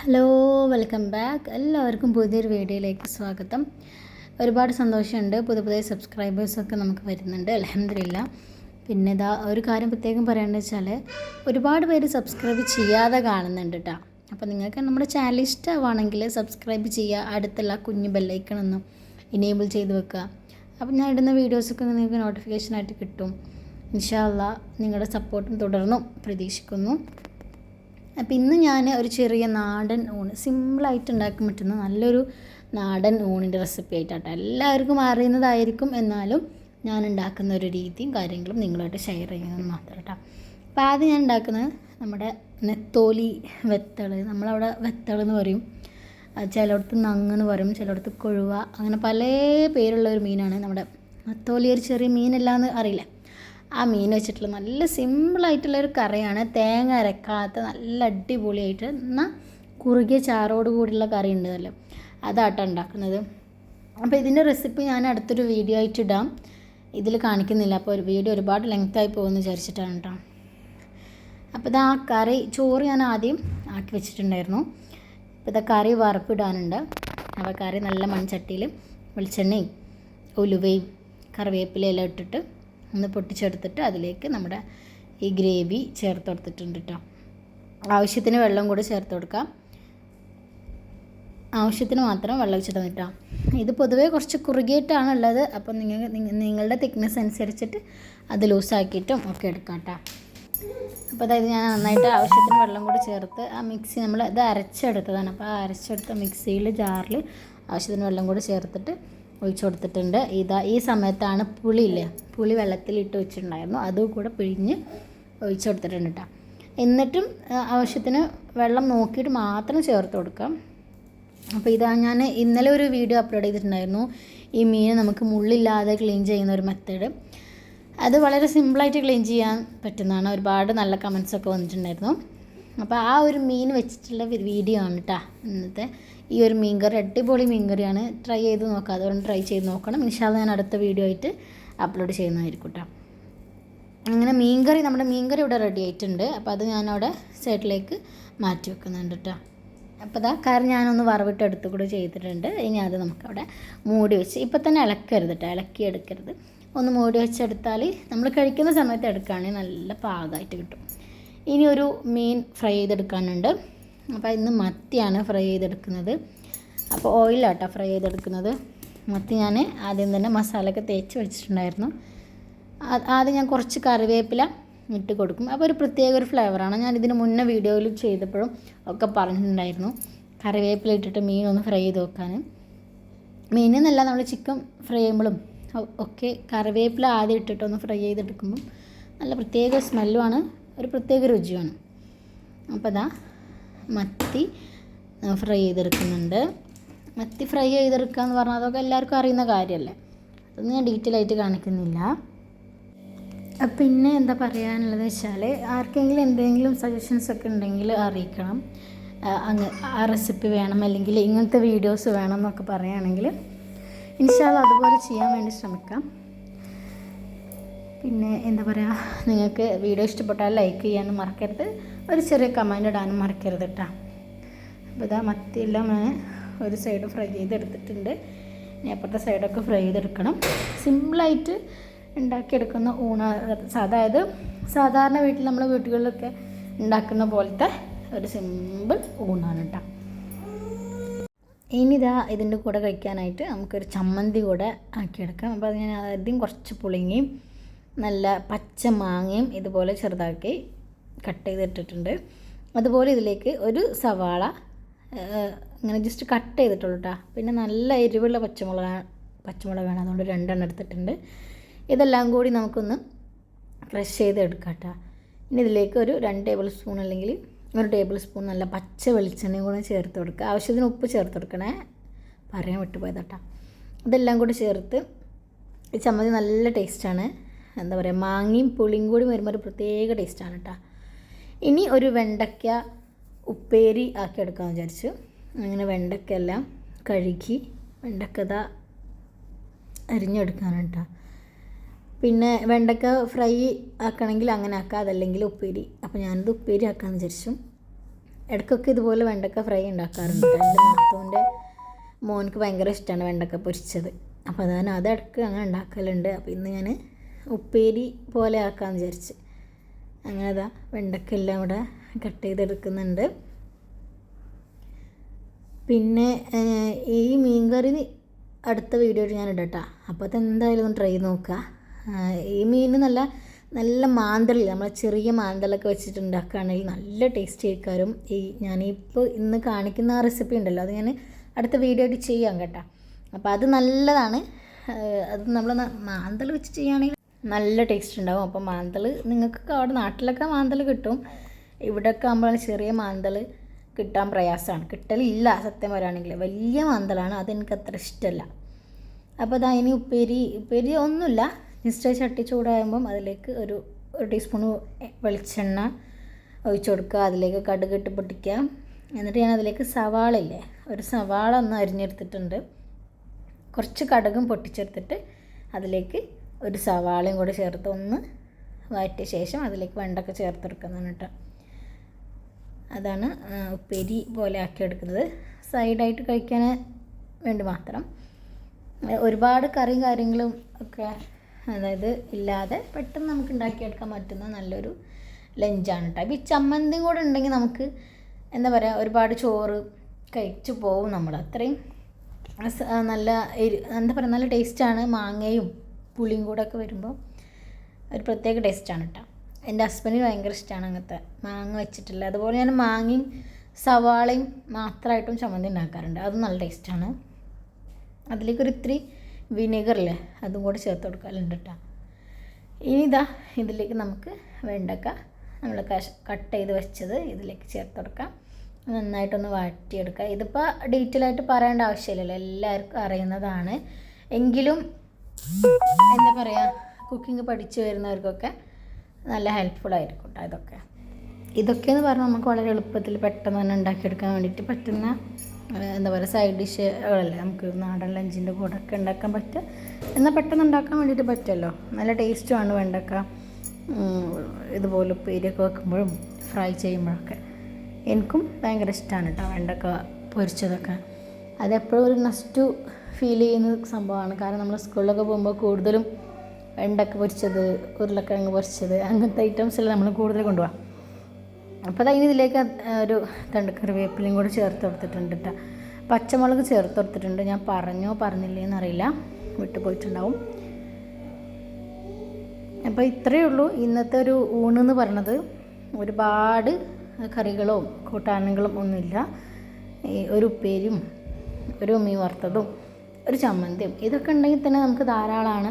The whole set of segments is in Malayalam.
ഹലോ വെൽക്കം ബാക്ക് എല്ലാവർക്കും പുതിയൊരു വീഡിയോയിലേക്ക് സ്വാഗതം. ഒരുപാട് സന്തോഷമുണ്ട്. പുതിയ പുതിയ സബ്സ്ക്രൈബേഴ്സൊക്കെ നമുക്ക് വരുന്നുണ്ട്. അലഹമില്ല പിന്നെ ഇതാ ഒരു കാര്യം പ്രത്യേകം പറയേണ്ടത് വെച്ചാൽ ഒരുപാട് പേര് സബ്സ്ക്രൈബ് ചെയ്യാതെ കാണുന്നുണ്ട് കേട്ടോ അപ്പോൾ നിങ്ങൾക്ക് നമ്മുടെ ചാനൽ ഇഷ്ടമാണെങ്കിൽ സബ്സ്ക്രൈബ് ചെയ്യുക അടുത്തുള്ള കുഞ്ഞു ബെല്ലൈക്കണമെന്നും ഇനേബിൾ ചെയ്ത് വെക്കുക. അപ്പം ഞാൻ ഇടുന്ന വീഡിയോസൊക്കെ നിങ്ങൾക്ക് നോട്ടിഫിക്കേഷനായിട്ട് കിട്ടും. ഇൻഷാല്ല നിങ്ങളുടെ സപ്പോർട്ടും തുടർന്നും പ്രതീക്ഷിക്കുന്നു. അപ്പം ഇന്ന് ഞാൻ ഒരു ചെറിയ നാടൻ ഊണ്. സിമ്പിളായിട്ട് ഉണ്ടാക്കാൻ പറ്റുന്ന നല്ലൊരു നാടൻ ഊണിന്റെ റെസിപ്പി ആയിട്ടാട്ടോ. എല്ലാവർക്കും അറിയുന്നതായിരിക്കും. എന്നാലും ഞാൻ ഉണ്ടാക്കുന്ന ഒരു രീതിയും കാര്യങ്ങളും നിങ്ങളായിട്ട് ഷെയർ ചെയ്യുന്നത് മാത്രം കേട്ടോ അപ്പോൾ ആദ്യം ഞാൻ ഉണ്ടാക്കുന്നത് നമ്മുടെ നെത്തോലി വെത്തൾ നമ്മളവിടെ വെത്തൾ എന്ന് പറയും. ചിലയിടത്ത് നങ്ങ് എന്ന് പറയും. ചിലയിടത്ത് കൊഴുവ. അങ്ങനെ പല പേരുള്ള ഒരു മീനാണ് നമ്മുടെ നെത്തോലി. ഒരു ചെറിയ മീനല്ല എന്ന് അറിയില്ല. ആ മീൻ വെച്ചിട്ടുള്ള നല്ല സിമ്പിളായിട്ടുള്ളൊരു കറിയാണ്. തേങ്ങ അരക്കാത്ത നല്ല അടിപൊളിയായിട്ട് എന്നാൽ കുറുകിയ ചാറോട് കൂടിയുള്ള കറി ഉണ്ടല്ലോ. അതാട്ടോ ഉണ്ടാക്കുന്നത്. അപ്പോൾ ഇതിന്റെ റെസിപ്പി ഞാൻ അടുത്തൊരു വീഡിയോ ആയിട്ട് ഇടാം. ഇതിൽ കാണിക്കുന്നില്ല. അപ്പോൾ ഒരു വീഡിയോ ഒരുപാട് ലെങ്ത്തായി പോകുമെന്ന് വിചാരിച്ചിട്ടാണ് കേട്ടോ. അപ്പോൾ ഇതാ കറി ചോറ് ഞാൻ ആദ്യം ആക്കി വെച്ചിട്ടുണ്ടായിരുന്നു. അപ്പോൾ ഇതാ കറി വറുപ്പിടാനുണ്ട് അപ്പോൾ കറി നല്ല മൺചട്ടിയിൽ വെളിച്ചെണ്ണയും ഉലുവയും കറിവേപ്പിലയെല്ലാം ഇട്ടിട്ട് ഒന്ന് പൊട്ടിച്ചെടുത്തിട്ട് അതിലേക്ക് നമ്മുടെ ഈ ഗ്രേവി ചേർത്ത് കൊടുത്തിട്ടുണ്ട് കേട്ടോ ആവശ്യത്തിന് വെള്ളം കൂടി ചേർത്ത് കൊടുക്കാം. ആവശ്യത്തിന് മാത്രം വെള്ളം വെച്ചിട്ട് കേട്ടോ ഇത് പൊതുവേ കുറച്ച് കുറുകിയിട്ടാണ് ഉള്ളത്. അപ്പം നിങ്ങൾ നിങ്ങളുടെ തിക്നെസ് അനുസരിച്ചിട്ട് അത് ലൂസാക്കിയിട്ടും ഒക്കെ എടുക്കാം കേട്ടോ അപ്പോൾ അതായത് ഞാൻ നന്നായിട്ട് ആവശ്യത്തിന് വെള്ളം കൂടി ചേർത്ത് ആ മിക്സി നമ്മൾ ഇത് അരച്ചെടുത്തതാണ്. അപ്പോൾ ആ അരച്ചെടുത്ത മിക്സിയിൽ ജാറിൽ ആവശ്യത്തിന് വെള്ളം കൂടി ചേർത്തിട്ട് ഒഴിച്ചു കൊടുത്തിട്ടുണ്ട് ഇതാ ഈ സമയത്താണ് പുളി ഇല്ല പുളി വെള്ളത്തിലിട്ട് വെച്ചിട്ടുണ്ടായിരുന്നു. അതും കൂടെ പിഴിഞ്ഞ് ഒഴിച്ചു കൊടുത്തിട്ടുണ്ട് കേട്ടോ എന്നിട്ടും ആവശ്യത്തിന് വെള്ളം നോക്കിയിട്ട് മാത്രം ചേർത്ത് കൊടുക്കാം. അപ്പോൾ ഇതാ ഞാൻ ഇന്നലെ ഒരു വീഡിയോ അപ്ലോഡ് ചെയ്തിട്ടുണ്ടായിരുന്നു. ഈ മീൻ നമുക്ക് മുള്ളില്ലാതെ ക്ലീൻ ചെയ്യുന്ന ഒരു മെത്തേഡ്. അത് വളരെ സിമ്പിളായിട്ട് ക്ലീൻ ചെയ്യാൻ പറ്റുന്നതാണ്. ഒരുപാട് നല്ല കമൻസൊക്കെ വന്നിട്ടുണ്ടായിരുന്നു. അപ്പോൾ ആ ഒരു മീൻ വെച്ചിട്ടുള്ള വീഡിയോ ആണ് കേട്ടോ ഇന്നത്തെ. ഈ ഒരു മീൻ മീൻകറി അടിപൊളി മീൻകറിയാണ് ട്രൈ ചെയ്ത് നോക്കാം. അതുകൊണ്ട് ട്രൈ ചെയ്ത് നോക്കണം. ഇൻഷാല്ല ഞാൻ അടുത്ത വീഡിയോ ആയിട്ട് അപ്ലോഡ് ചെയ്യുന്നതായിരിക്കും കേട്ടോ അങ്ങനെ മീൻകറി നമ്മുടെ മീൻകറി ഇവിടെ റെഡി ആയിട്ടുണ്ട്. അപ്പോൾ അത് ഞാനവിടെ സൈഡിലേക്ക് മാറ്റി വെക്കുന്നുണ്ട് കേട്ടോ അപ്പോൾ അതാ കറി ഞാനൊന്ന് വറവിട്ട് എടുത്ത് കൂടെ ചെയ്തിട്ടുണ്ട്. ഇനി അത് നമുക്കവിടെ മൂടി വെച്ച് ഇപ്പം തന്നെ ഇളക്കരുത് കേട്ടോ ഇളക്കി എടുക്കരുത്. ഒന്ന് മൂടി വെച്ചെടുത്താൽ നമ്മൾ കഴിക്കുന്ന സമയത്ത് എടുക്കുകയാണെങ്കിൽ നല്ല പാകമായിട്ട് കിട്ടും. ഇനി ഒരു മീൻ ഫ്രൈ ചെയ്തെടുക്കാനുണ്ട്. അപ്പോൾ ഇന്ന് മത്തിയാണ് ഫ്രൈ ചെയ്തെടുക്കുന്നത്. അപ്പോൾ ഓയിലാട്ടോ ഫ്രൈ ചെയ്തെടുക്കുന്നത്. മത്തി ഞാൻ ആദ്യം തന്നെ മസാലയൊക്കെ തേച്ച് വെച്ചിട്ടുണ്ടായിരുന്നു. ആദ്യം ഞാൻ കുറച്ച് കറിവേപ്പില ഇട്ട് കൊടുക്കും. അപ്പോൾ ഒരു പ്രത്യേക ഒരു ഫ്ലേവറാണ്. ഞാൻ ഇതിന് മുന്നേ വീഡിയോയിൽ ചെയ്തപ്പോഴും ഒക്കെ പറഞ്ഞിട്ടുണ്ടായിരുന്നു. കറിവേപ്പില ഇട്ടിട്ട് മീൻ ഒന്ന് ഫ്രൈ ചെയ്ത് വെക്കാൻ. മീനെന്നല്ല നമ്മൾ ചിക്കൻ ഫ്രൈ ചെയ്യുമ്പോഴും ഒക്കെ കറിവേപ്പില ആദ്യം ഇട്ടിട്ടൊന്ന് ഫ്രൈ ചെയ്തെടുക്കുമ്പം നല്ല പ്രത്യേക സ്മെല്ലുമാണ്. ഒരു പ്രത്യേക രുചിയാണ്. അപ്പോൾ അതാ മത്തി ഫ്രൈ ചെയ്തെടുക്കുന്നുണ്ട്. മത്തി ഫ്രൈ ചെയ്തെടുക്കുക എന്ന് പറഞ്ഞാൽ അതൊക്കെ എല്ലാവർക്കും അറിയുന്ന കാര്യമല്ലേ? അതൊന്നും ഞാൻ ഡീറ്റെയിൽ ആയിട്ട് കാണിക്കുന്നില്ല. പിന്നെ എന്താ പറയാനുള്ളത് വെച്ചാൽ ആർക്കെങ്കിലും എന്തെങ്കിലും സജഷൻസ് ഒക്കെ ഉണ്ടെങ്കിൽ അറിയിക്കണം. അങ്ങ് ആ റെസിപ്പി വേണം അല്ലെങ്കിൽ ഇങ്ങനത്തെ വീഡിയോസ് വേണം എന്നൊക്കെ പറയുകയാണെങ്കിൽ ഇൻഷാല്ല അതുപോലെ ചെയ്യാൻ വേണ്ടി ശ്രമിക്കാം. പിന്നെ എന്താ പറയുക നിങ്ങൾക്ക് വീഡിയോ ഇഷ്ടപ്പെട്ടാൽ ലൈക്ക് ചെയ്യാനും മറക്കരുത്. ഒരു ചെറിയ കമന്റ് ഇടാനും മറക്കരുത് കേട്ടോ അപ്പോൾ ഇതാ മത്തിയെല്ലാം ഒരു സൈഡ് ഫ്രൈ ചെയ്തെടുത്തിട്ടുണ്ട്. ഇനി അപ്പുറത്തെ സൈഡൊക്കെ ഫ്രൈ ചെയ്തെടുക്കണം. സിമ്പിളായിട്ട് ഉണ്ടാക്കിയെടുക്കുന്ന ഊണ അതായത് സാധാരണ വീട്ടിൽ നമ്മൾ വീട്ടുകളിലൊക്കെ ഉണ്ടാക്കുന്ന പോലത്തെ ഒരു സിമ്പിൾ ഊണാണ് കേട്ടോ ഇനിതാ ഇതിന്റെ കൂടെ കഴിക്കാനായിട്ട് നമുക്കൊരു ചമ്മന്തി കൂടെ ആക്കിയെടുക്കാം. അപ്പോൾ അത് ഞാൻ ആദ്യം കുറച്ച് പുളിങ്ങയും നല്ല പച്ച മാങ്ങയും ഇതുപോലെ ചെറുതാക്കി കട്ട് ചെയ്തിട്ടിട്ടുണ്ട്. അതുപോലെ ഇതിലേക്ക് ഒരു സവാള ഇങ്ങനെ ജസ്റ്റ് കട്ട് ചെയ്തിട്ടുള്ളൂ കേട്ടോ പിന്നെ നല്ല എരിവുള്ള പച്ചമുളക് പച്ചമുളകാണ് അതുകൊണ്ട് രണ്ടെണ്ണം എടുത്തിട്ടുണ്ട്. ഇതെല്ലാം കൂടി നമുക്കൊന്ന് ക്രഷ് ചെയ്ത് എടുക്കാം കേട്ടോ ഇനി ഇതിലേക്ക് ഒരു രണ്ട് ടേബിൾ സ്പൂൺ അല്ലെങ്കിൽ ഒരു ടേബിൾ സ്പൂൺ നല്ല പച്ച വെളിച്ചെണ്ണയും കൂടെ ചേർത്ത് കൊടുക്കുക. ആവശ്യത്തിന് ഉപ്പ് ചേർത്ത് കൊടുക്കണേ. പറയാൻ വിട്ടുപോയത് കേട്ടോ ഇതെല്ലാം കൂടി ചേർത്ത് ഈ ചമ്മന്തി നല്ല ടേസ്റ്റാണ് എന്താ പറയുക മാങ്ങയും പുളിയും കൂടി വരുമ്പോൾ ഒരു പ്രത്യേക ടേസ്റ്റാണ് കേട്ടോ ഇനി ഒരു വെണ്ടയ്ക്ക ഉപ്പേരി ആക്കി എടുക്കാമെന്ന് വിചാരിച്ചു. അങ്ങനെ വെണ്ടയ്ക്ക എല്ലാം കഴുകി വെണ്ടക്കത അരിഞ്ഞെടുക്കാനാണ് കേട്ടോ പിന്നെ വെണ്ടക്ക ഫ്രൈ ആക്കണമെങ്കിൽ അങ്ങനെ ആക്കാം അതല്ലെങ്കിൽ ഉപ്പേരി. അപ്പോൾ ഞാനത് ഉപ്പേരി ആക്കാമെന്ന് വിചാരിച്ചു. ഇടയ്ക്കൊക്കെ ഇതുപോലെ വെണ്ടക്ക ഫ്രൈ ഉണ്ടാക്കാറുണ്ട് എന്റെ നാത്തൂന്റെ മോനക്ക് ഭയങ്കര ഇഷ്ടമാണ് വെണ്ടക്ക പൊരിച്ചത്. അപ്പോൾ അതാണ് അത് ഇടയ്ക്ക് അങ്ങനെ ഉണ്ടാക്കലുണ്ട്. അപ്പോൾ ഇന്ന് ഞാൻ ഉപ്പേരി പോലെ ആക്കാമെന്ന് വിചാരിച്ച്. അങ്ങനെ അതാ വെണ്ടക്ക എല്ലാം ഇവിടെ കട്ട് ചെയ്തെടുക്കുന്നുണ്ട്. പിന്നെ ഈ മീൻകറി അടുത്ത വീഡിയോയിൽ ഞാൻ ഇടട്ടാ. അപ്പോൾ അത് എന്തായാലും ഒന്ന് ട്രൈ നോക്കുക ഈ മീൻ നല്ല നല്ല മാന്തളി നമ്മളെ ചെറിയ മാന്തളൊക്കെ വെച്ചിട്ട് ഉണ്ടാക്കുകയാണെങ്കിൽ നല്ല ടേസ്റ്റ് ആയിക്കാരും ഈ ഞാനിപ്പോൾ ഇന്ന് കാണിക്കുന്ന ആ റെസിപ്പി ഉണ്ടല്ലോ അത് ഞാൻ അടുത്ത വീഡിയോ ചെയ്യാം കേട്ടോ. അപ്പോൾ അത് നല്ലതാണ്. അത് നമ്മൾ മാന്തൾ വെച്ച് ചെയ്യുകയാണെങ്കിൽ നല്ല ടേസ്റ്റ് ഉണ്ടാവും. അപ്പോൾ മാന്തൽ നിങ്ങൾക്ക് അവിടെ നാട്ടിലൊക്കെ മാന്തൽ കിട്ടും. ഇവിടെയൊക്കെ ആകുമ്പോൾ ചെറിയ മാന്തൽ കിട്ടാൻ പ്രയാസമാണ്. കിട്ടലില്ല സത്യം പറയുകയാണെങ്കിൽ. വലിയ മാന്തലാണ് അതെനിക്ക് അത്ര ഇഷ്ടമല്ല. അപ്പോൾ അതാ ഇനി ഉപ്പേരി ഉപ്പേരി ഒന്നുമില്ല. ജസ്റ്റ് ചട്ടി ചൂടാകുമ്പം അതിലേക്ക് ഒരു ഒരു ടീസ്പൂൺ വെളിച്ചെണ്ണ ഒഴിച്ച് കൊടുക്കുക. അതിലേക്ക് കടുക് ഇട്ട് പൊട്ടിക്കുക. എന്നിട്ട് ഞാൻ അതിലേക്ക് സവാള ഒരു സവാള ഒന്ന് അരിഞ്ഞെടുത്തിട്ടുണ്ട്. കുറച്ച് കടുകും പൊട്ടിച്ചെടുത്തിട്ട് അതിലേക്ക് ഒരു സവാളയും കൂടി ചേർത്ത് ഒന്ന് വഴറ്റിയ ശേഷം അതിലേക്ക് വെണ്ടൊക്കെ ചേർത്തെടുക്കുന്നതാണ് കേട്ടോ. അതാണ് ഉപ്പേരി പോലെ ആക്കിയെടുക്കുന്നത്. സൈഡായിട്ട് കഴിക്കാൻ വേണ്ടി മാത്രം. ഒരുപാട് കറിയും കാര്യങ്ങളും ഒക്കെ അതായത് ഇല്ലാതെ പെട്ടെന്ന് നമുക്ക് ഉണ്ടാക്കിയെടുക്കാൻ പറ്റുന്ന നല്ലൊരു ലഞ്ചാണ് കേട്ടോ. ഈ ചമ്മന്തിയും കൂടെ ഉണ്ടെങ്കിൽ നമുക്ക് എന്താ പറയുക ഒരുപാട് ചോറ് കഴിച്ചു പോവും നമ്മൾ. അത്രയും നല്ല എന്താ പറയുക നല്ല ടേസ്റ്റാണ് മാങ്ങയും പുളിയും കൂടെ ഒക്കെ വരുമ്പോൾ ഒരു പ്രത്യേക ടേസ്റ്റാണ് കേട്ടോ എന്റെ ഹസ്ബൻഡിന് ഭയങ്കര ഇഷ്ടമാണ് അങ്ങനത്തെ മാങ്ങ വെച്ചിട്ടില്ല അതുപോലെ ഞാൻ മാങ്ങയും സവാളയും മാത്രമായിട്ടും ചമ്മന്തി ഉണ്ടാക്കാറുണ്ട്. അത് നല്ല ടേസ്റ്റാണ് അതിലേക്കൊരു ഇത്തിരി വിനെഗറില്ലേ അതും കൂടെ ചേർത്ത് കൊടുക്കാറുണ്ട് കേട്ടോ ഇനി ഇതാ ഇതിലേക്ക് നമുക്ക് വെണ്ടക്ക നമ്മൾ കട്ട് ചെയ്ത് വെച്ചത് ഇതിലേക്ക് ചേർത്ത് കൊടുക്കാം. നന്നായിട്ടൊന്ന് വാട്ടിയെടുക്കുക ഇതിപ്പോൾ ഡീറ്റെയിൽ ആയിട്ട് പറയേണ്ട ആവശ്യമില്ലല്ലോ. എല്ലാവർക്കും അറിയുന്നതാണ്. എങ്കിലും എന്താ പറയുക കുക്കിംഗ് പഠിച്ചു വരുന്നവർക്കൊക്കെ നല്ല ഹെൽപ്ഫുൾ ആയിരിക്കും കേട്ടോ ഇതൊക്കെ. ഇതൊക്കെയെന്ന് പറഞ്ഞാൽ നമുക്ക് വളരെ എളുപ്പത്തിൽ പെട്ടെന്ന് തന്നെ ഉണ്ടാക്കിയെടുക്കാൻ വേണ്ടിയിട്ട് പറ്റുന്ന എന്താ പറയുക സൈഡ് ഡിഷുകളല്ലേ നമുക്ക് നാടൻ ലഞ്ചിന്റെ കൂടെ ഒക്കെ ഉണ്ടാക്കാൻ പറ്റുക എന്നാൽ പെട്ടെന്ന് ഉണ്ടാക്കാൻ വേണ്ടിയിട്ട് പറ്റുമല്ലോ. നല്ല ടേസ്റ്റുമാണ് വേണ്ടക്ക. ഇതുപോലെ ഉപ്പേരിയൊക്കെ വെക്കുമ്പോഴും ഫ്രൈ ചെയ്യുമ്പോഴൊക്കെ. എനിക്കും ഭയങ്കര ഇഷ്ടമാണ് കേട്ടോ വെണ്ടക്ക പൊരിച്ചതൊക്കെ. അതെപ്പോഴും ഒരു നസ്റ്റു ഫീൽ ചെയ്യുന്ന സംഭവമാണ്. കാരണം നമ്മൾ സ്കൂളിലൊക്കെ പോകുമ്പോൾ കൂടുതലും വെണ്ടക്ക പൊരിച്ചത് ഉരുളക്കിഴങ്ങ് പൊരിച്ചത് അങ്ങനത്തെ ഐറ്റംസെല്ലാം നമ്മൾ കൂടുതൽ കൊണ്ടുപോകാം അപ്പോൾ അതിന് ഇതിലേക്ക് ഒരു തണ്ട് കറിവേപ്പിലയും കൂടി ചേർത്ത് കൊടുത്തിട്ടുണ്ട് കേട്ടോ പച്ചമുളക് ചേർത്ത് കൊടുത്തിട്ടുണ്ട്. ഞാൻ പറഞ്ഞോ പറഞ്ഞില്ലേ എന്നറിയില്ല വിട്ടുപോയിട്ടുണ്ടാവും അപ്പോൾ ഇത്രയേ ഉള്ളൂ ഇന്നത്തെ ഒരു ഊണെന്ന് പറഞ്ഞത് ഒരുപാട് കറികളും കൂട്ടാനങ്ങളും ഒന്നുമില്ല. ഒരു ഉപ്പേരിയും ഒരു മീൻ വറുത്തതും ഒരു ചമ്മന്തിയും. ഇതൊക്കെ ഉണ്ടെങ്കിൽ തന്നെ നമുക്ക് ധാരാളമാണ്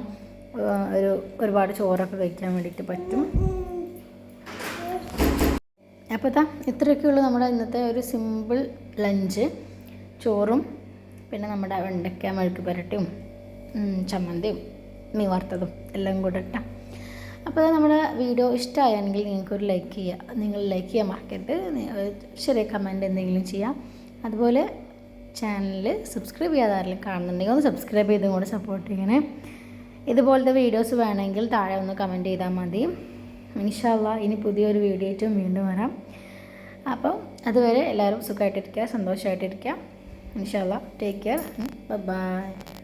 ഒരു ഒരുപാട് ചോറൊക്കെ കഴിക്കാൻ വേണ്ടിയിട്ട് പറ്റും. അപ്പോൾ താ ഇത്രയൊക്കെയുള്ളൂ നമ്മുടെ ഇന്നത്തെ ഒരു സിമ്പിൾ ലഞ്ച് ചോറും പിന്നെ നമ്മുടെ വെണ്ടയ്ക്ക മെഴുക്ക് പുരട്ടിയും ചമ്മന്തിയും മീൻ വറുത്തതും എല്ലാം കൂടെ ഇട്ടാം. അപ്പോൾ നമ്മുടെ വീഡിയോ ഇഷ്ടമായെങ്കിൽ നിങ്ങൾക്കൊരു ലൈക്ക് ചെയ്യുക. നിങ്ങൾ ലൈക്ക് ചെയ്യാൻ മറക്കരുത്. ശരി കമന്റ് എന്തെങ്കിലും ചെയ്യാം. അതുപോലെ ചാനൽ സബ്സ്ക്രൈബ് ചെയ്യാതെ ആരെങ്കിലും കാണുന്നുണ്ടെങ്കിൽ ഒന്ന് സബ്സ്ക്രൈബ് ചെയ്തും കൂടെ സപ്പോർട്ട് ചെയ്യണേ. ഇതുപോലത്തെ വീഡിയോസ് വേണമെങ്കിൽ താഴെ ഒന്ന് കമന്റ് ചെയ്താൽ മതി. ഇൻഷാല്ല ഇനി പുതിയൊരു വീഡിയോ ആയിട്ടും വീണ്ടും വരാം. അപ്പം അതുവരെ എല്ലാവരും സുഖമായിട്ടിരിക്കുക സന്തോഷമായിട്ടിരിക്കുക ഇൻഷാല്ല ടേക്ക് കെയർ ബൈ